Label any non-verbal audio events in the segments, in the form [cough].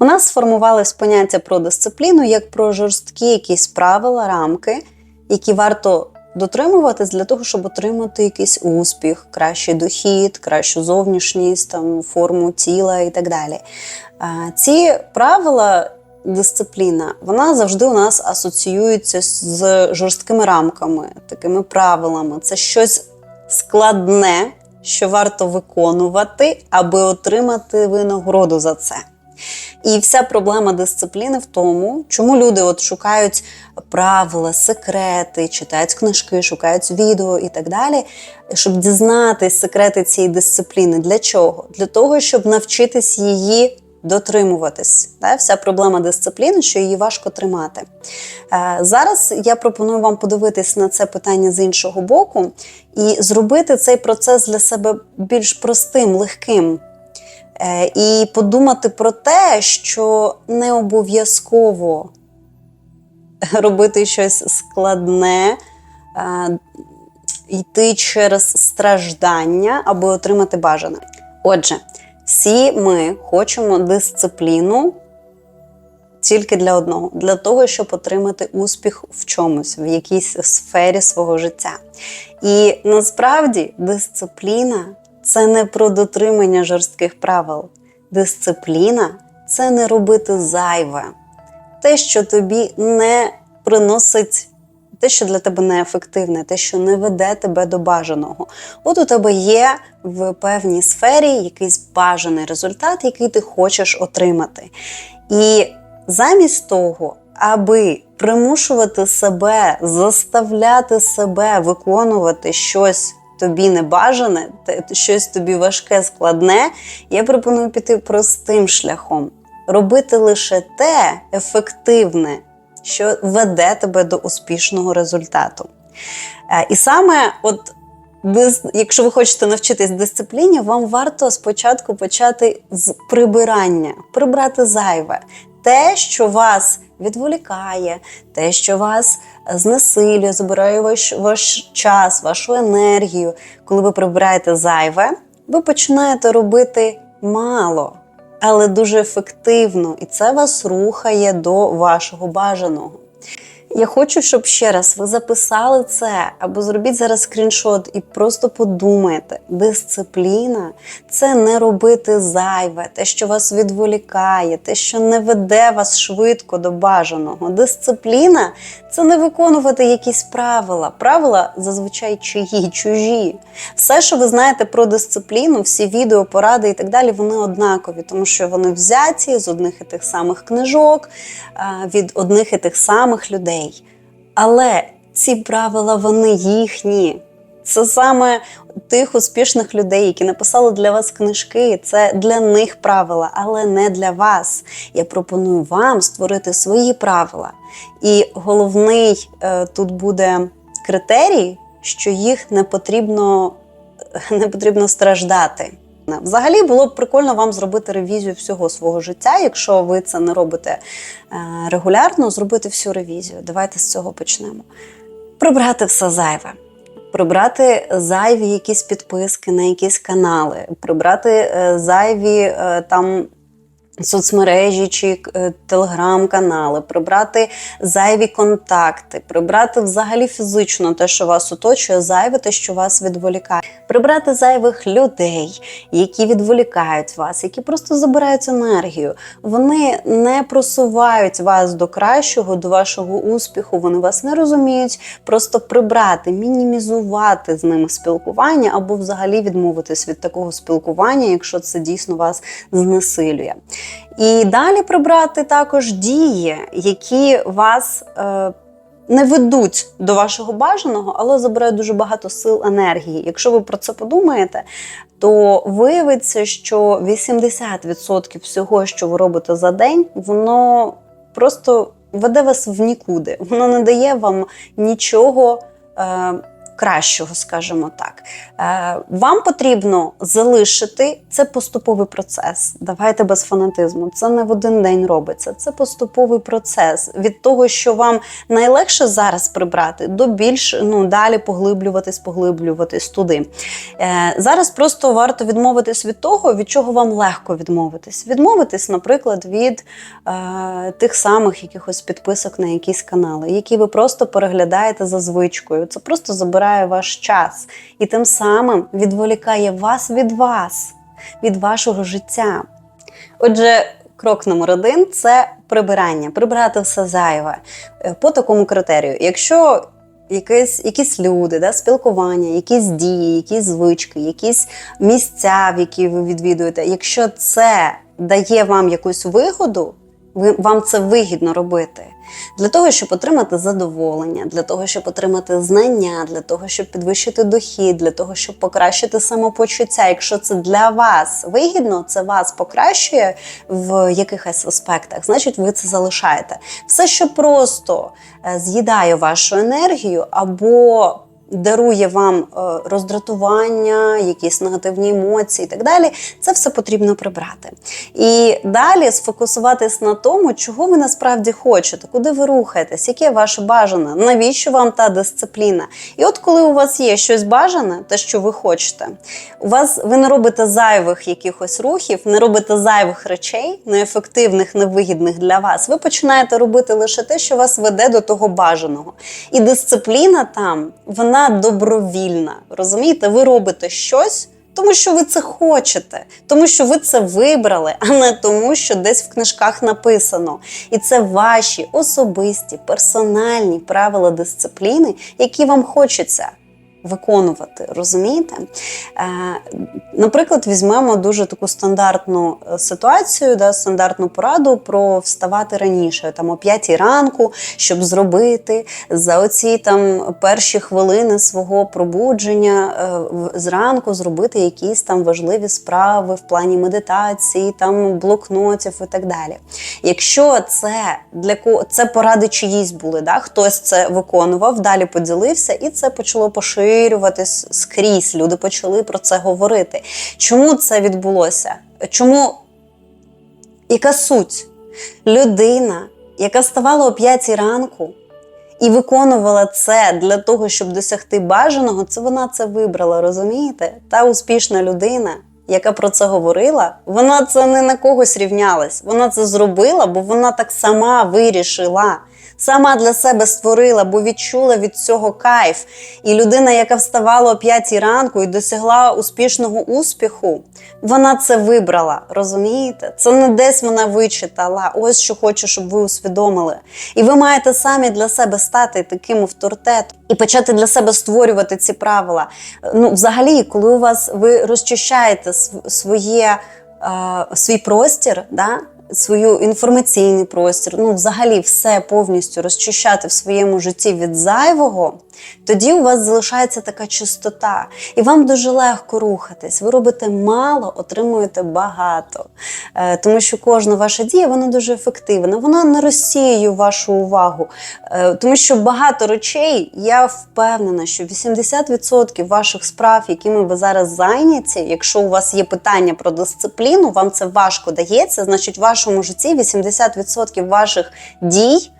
У нас сформувалось поняття про дисципліну як про жорсткі якісь правила, рамки, які варто дотримуватись для того, щоб отримати якийсь успіх, кращий дохід, кращу зовнішність, там, форму тіла і так далі. Ці правила, дисципліна, вона завжди у нас асоціюється з жорсткими рамками, такими правилами. Це щось складне, що варто виконувати, аби отримати винагороду за це. І вся проблема дисципліни в тому, чому люди от шукають правила, секрети, читають книжки, шукають відео і так далі, щоб дізнатись секрети цієї дисципліни. Для чого? Для того, щоб навчитись її дотримуватись. Та? Вся проблема дисципліни, що її важко тримати. Е, Зараз я пропоную вам подивитись на це питання з іншого боку і зробити цей процес для себе більш простим, легким. Е, І подумати про те, що не обов'язково робити щось складне, е, йти через страждання, аби отримати бажане. Отже, всі ми хочемо дисципліну тільки для одного, для того, щоб отримати успіх в чомусь, в якійсь сфері свого життя. І насправді дисципліна це не про дотримання жорстких правил. Дисципліна це не робити зайве, те, що тобі не приносить. Те, що для тебе неефективне, те, що не веде тебе до бажаного. От у тебе є в певній сфері якийсь бажаний результат, який ти хочеш отримати. І замість того, аби примушувати себе, заставляти себе виконувати щось тобі небажане, те- щось тобі важке, складне, я пропоную піти простим шляхом. Робити лише те ефективне, що веде тебе до успішного результату. Е, І саме, от, якщо ви хочете навчитись дисципліні, вам варто спочатку почати з прибирання, прибрати зайве, те, що вас відволікає, те, що вас знесилює, забирає ваш, ваш час, вашу енергію. Коли ви прибираєте зайве, ви починаєте робити мало, але дуже ефективно, і це вас рухає до вашого бажаного. Я хочу, щоб ще раз ви записали це або зробіть зараз скріншот і просто подумайте: дисципліна це не робити зайве, те, що вас відволікає, те, що не веде вас швидко до бажаного. Дисципліна це не виконувати якісь правила. Правила зазвичай чиї, чужі. Все, що ви знаєте про дисципліну, всі відео, поради і так далі, вони однакові, тому що вони взяті з одних і тих самих книжок, від одних і тих самих людей. Але ці правила вони їхні. Це саме тих успішних людей, які написали для вас книжки. Це для них правила, але не для вас. Я пропоную вам створити свої правила. І головний е, тут буде критерій, що їх не потрібно, [laughs] не потрібно страждати. Взагалі було б прикольно вам зробити ревізію всього свого життя. Якщо ви це не робите е, регулярно, зробити всю ревізію. Давайте з цього почнемо. Прибрати все зайве. Прибрати зайві якісь підписки на якісь канали, прибрати е, зайві е, там соцмережі чи е, телеграм-канали, прибрати зайві контакти, прибрати взагалі фізично те, що вас оточує, зайве те, що вас відволікає, прибрати зайвих людей, які відволікають вас, які просто забирають енергію. Вони не просувають вас до кращого, до вашого успіху. Вони вас не розуміють. Просто прибрати, мінімізувати з ними спілкування або взагалі відмовитись від такого спілкування, якщо це дійсно вас знесилює. І далі прибрати також дії, які вас е, не ведуть до вашого бажаного, але забирають дуже багато сил енергії. Якщо ви про це подумаєте, то виявиться, що 80% всього, що ви робите за день, воно просто веде вас в нікуди. Воно не дає вам нічого. Е, кращого, скажімо так. Е, Вам потрібно залишити це поступовий процес. Давайте без фанатизму. Це не в один день робиться. Це поступовий процес від того, що вам найлегше зараз прибрати, до більш ну далі поглиблюватись, поглиблюватись туди. Е, Зараз просто варто відмовитись від того, від чого вам легко відмовитись. Відмовитись, наприклад, від е, тих самих якихось підписок на якісь канали, які ви просто переглядаєте за звичкою. Це просто забирає ваш час і тим самим відволікає вас від вас, від вашого життя. Отже, крок номер один це прибирання, прибирати все зайве Е, по такому критерію. Якщо якісь, якісь люди, да, спілкування, якісь дії, якісь звички, якісь місця, в які ви відвідуєте, якщо це дає вам якусь вигоду, ви, вам це вигідно робити. Для того, щоб отримати задоволення, для того, щоб отримати знання, для того, щоб підвищити дохід, для того, щоб покращити самопочуття. Якщо це для вас вигідно, це вас покращує в якихось аспектах, значить ви це залишаєте. Все, що просто е, з'їдає вашу енергію або дарує вам е, роздратування, якісь негативні емоції і так далі, це все потрібно прибрати. І далі сфокусуватись на тому, чого ви насправді хочете, куди ви рухаєтесь, яке ваше бажане, навіщо вам та дисципліна. І от коли у вас є щось бажане, те, що ви хочете, у вас ви не робите зайвих якихось рухів, не робите зайвих речей, неефективних, невигідних для вас. Ви починаєте робити лише те, що вас веде до того бажаного. І дисципліна там, вона добровільна. Розумієте, ви робите щось. Тому що ви це хочете, тому що ви це вибрали, а не тому, що десь в книжках написано. І це ваші особисті, персональні правила дисципліни, які вам хочеться виконувати. Розумієте? Е, наприклад, візьмемо дуже таку стандартну е, ситуацію, да, стандартну пораду про вставати раніше, там о 5 ранку, щоб зробити за оці там перші хвилини свого пробудження е, зранку зробити якісь там важливі справи в плані медитації, там блокнотів і так далі. Якщо це для кого це поради чиїсь були, да? хтось це виконував, далі поділився, і це почало поширюватись скрізь. Люди почали про це говорити. Чому це відбулося? Чому яка суть? Людина, яка вставала о 5 ранку і виконувала це для того, щоб досягти бажаного, це вона це вибрала, розумієте? Та успішна людина, яка про це говорила, вона це не на когось рівнялась. Вона це зробила, бо вона так сама вирішила. Сама для себе створила, бо відчула від цього кайф. І людина, яка вставала о 5 ранку і досягла успішного успіху, вона це вибрала. Розумієте? Це не десь вона вичитала. Ось що хочу, щоб ви усвідомили. І ви маєте самі для себе стати таким авторитетом і почати для себе створювати ці правила. Ну, взагалі, коли у вас ви розчищаєте своє, е, свій простір, да? Свою інформаційний простір, ну, взагалі, все повністю розчищати в своєму житті від зайвого, тоді у вас залишається така чистота, і вам дуже легко рухатись. Ви робите мало, отримуєте багато. Е, тому що кожна ваша дія вона дуже ефективна. Вона не розсіює вашу увагу. Е, тому що багато речей, я впевнена, що 80% ваших справ, якими ви зараз зайняті, якщо у вас є питання про дисципліну, вам це важко дається, значить, в вашому житті 80% ваших дій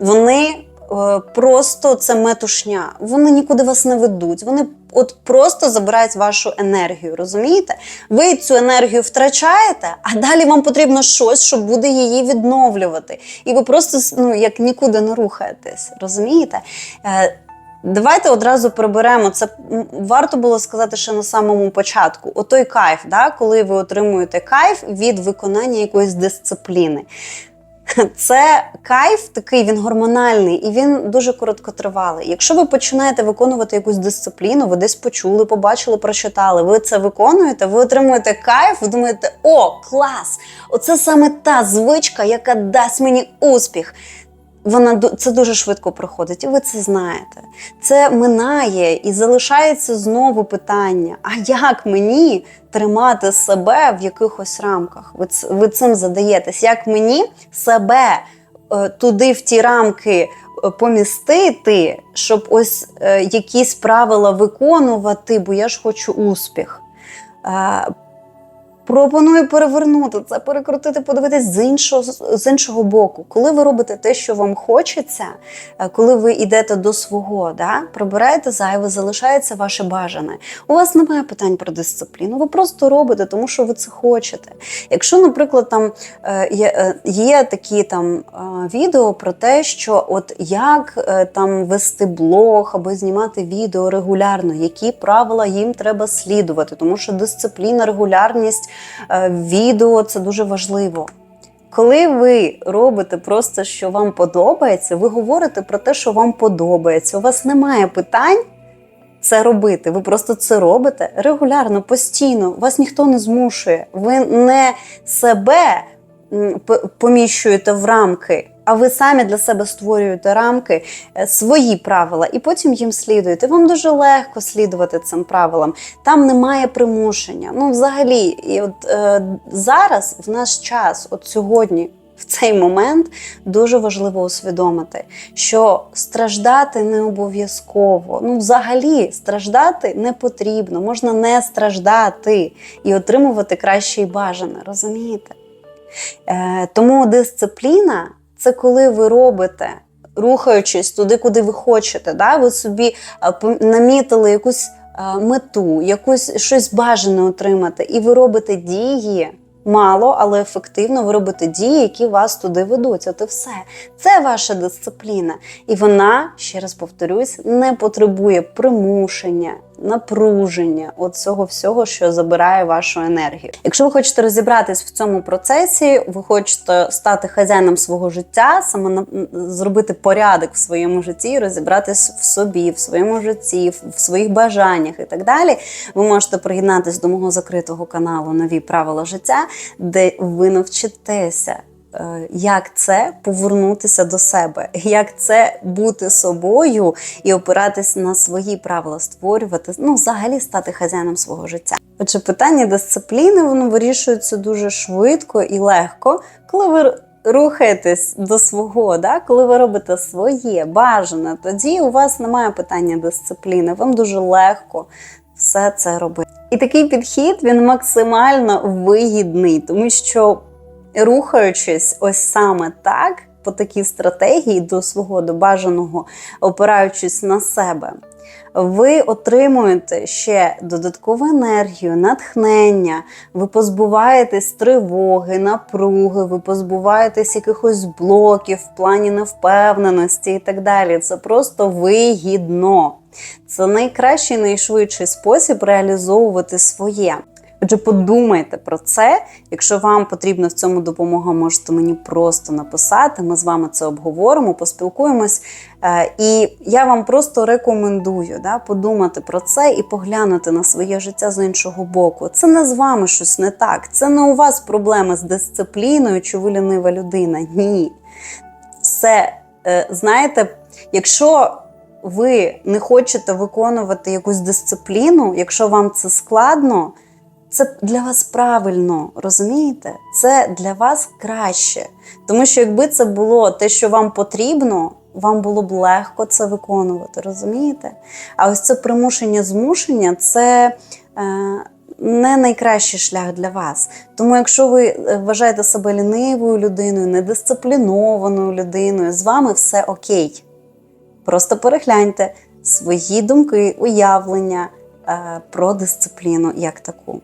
вони е, просто це метушня. Вони нікуди вас не ведуть. Вони от просто забирають вашу енергію. Розумієте? Ви цю енергію втрачаєте, а далі вам потрібно щось, що буде її відновлювати. І ви просто ну, як нікуди не рухаєтесь. Розумієте? Давайте одразу приберемо це. Варто було сказати ще на самому початку. Отой кайф, да, коли ви отримуєте кайф від виконання якоїсь дисципліни. Це кайф такий, він гормональний і він дуже короткотривалий. Якщо ви починаєте виконувати якусь дисципліну, ви десь почули, побачили, прочитали, ви це виконуєте, ви отримуєте кайф, ви думаєте, о, клас! Оце саме та звичка, яка дасть мені успіх. Вона це дуже швидко проходить, і ви це знаєте. Це минає і залишається знову питання: а як мені тримати себе в якихось рамках? Ви, ви цим задаєтесь, як мені себе е, туди в ті рамки е, помістити, щоб ось е, якісь правила виконувати, бо я ж хочу успіх. Пропоную перевернути це, перекрутити, подивитись з іншого, з іншого боку. Коли ви робите те, що вам хочеться, е, коли ви йдете до свого, да, прибираєте зайве, залишається ваше бажане. У вас немає питань про дисципліну, ви просто робите, тому що ви це хочете. Якщо, наприклад, там е, є, е, є такі там відео про те, що от як там вести блог або знімати відео регулярно, які правила їм треба слідувати, тому що дисципліна, регулярність відео це дуже важливо. Коли ви робите просто, що вам подобається, ви говорите про те, що вам подобається. У вас немає питань це робити. Ви просто це робите регулярно, постійно. Вас ніхто не змушує. Ви не себе поміщуєте в рамки, а ви самі для себе створюєте рамки, е, свої правила, і потім їм слідуєте. Вам дуже легко слідувати цим правилам. Там немає примушення. Ну, взагалі, і от е, зараз в наш час, от сьогодні. В цей момент дуже важливо усвідомити, що страждати не обов'язково. Ну, взагалі, страждати не потрібно. Можна не страждати і отримувати краще і бажане. Розумієте? Е, тому дисципліна це коли ви робите. Рухаючись туди, куди ви хочете, да? ви собі е, намітили якусь е, мету, якусь щось бажане отримати, і ви робите дії мало, але ефективно. Ви робите дії, які вас туди ведуть. От і все. Це ваша дисципліна. І вона, ще раз повторюсь, не потребує примушення, напруження, от цього всього, що забирає вашу енергію. Якщо ви хочете розібратись в цьому процесі, ви хочете стати хазяїном свого життя, саме зробити порядок в своєму житті, розібратись в собі, в своєму житті, в своїх бажаннях і так далі. Ви можете приєднатись до мого закритого каналу Нові правила життя, де ви навчитеся. Е, Як це повернутися до себе, як це бути собою і опиратись на свої правила, створювати, ну, взагалі стати хазяїном свого життя. Отже, питання дисципліни воно вирішується дуже швидко і легко, коли ви рухаєтесь до свого, да? коли ви робите своє бажане, тоді у вас немає питання дисципліни. Вам дуже легко все це робити. І такий підхід він максимально вигідний, тому що рухаючись ось саме так, по такій стратегії до свого до бажаного, опираючись на себе, ви отримуєте ще додаткову енергію, натхнення, ви позбуваєтесь тривоги, напруги, ви позбуваєтесь якихось блоків в плані невпевненості і так далі. Це просто вигідно. Це найкращий, найшвидший спосіб реалізовувати своє. Отже, подумайте про це. Якщо вам потрібна в цьому допомога, можете мені просто написати. Ми з вами це обговоримо, поспілкуємось. Е, І я вам просто рекомендую да, подумати про це і поглянути на своє життя з іншого боку. Це не з вами щось не так. Це не у вас проблеми з дисципліною, чи ви лінива людина. Ні. Все, е, знаєте, якщо ви не хочете виконувати якусь дисципліну, якщо вам це складно, це для вас правильно, розумієте? Це для вас краще. Тому що якби це було те, що вам потрібно, вам було б легко це виконувати, розумієте? А ось це примушення змушення це. Е, не найкращий шлях для вас. Тому, якщо ви е, вважаєте себе лінивою людиною, недисциплінованою людиною, з вами все окей. Просто перегляньте свої думки, уявлення е, про дисципліну як таку.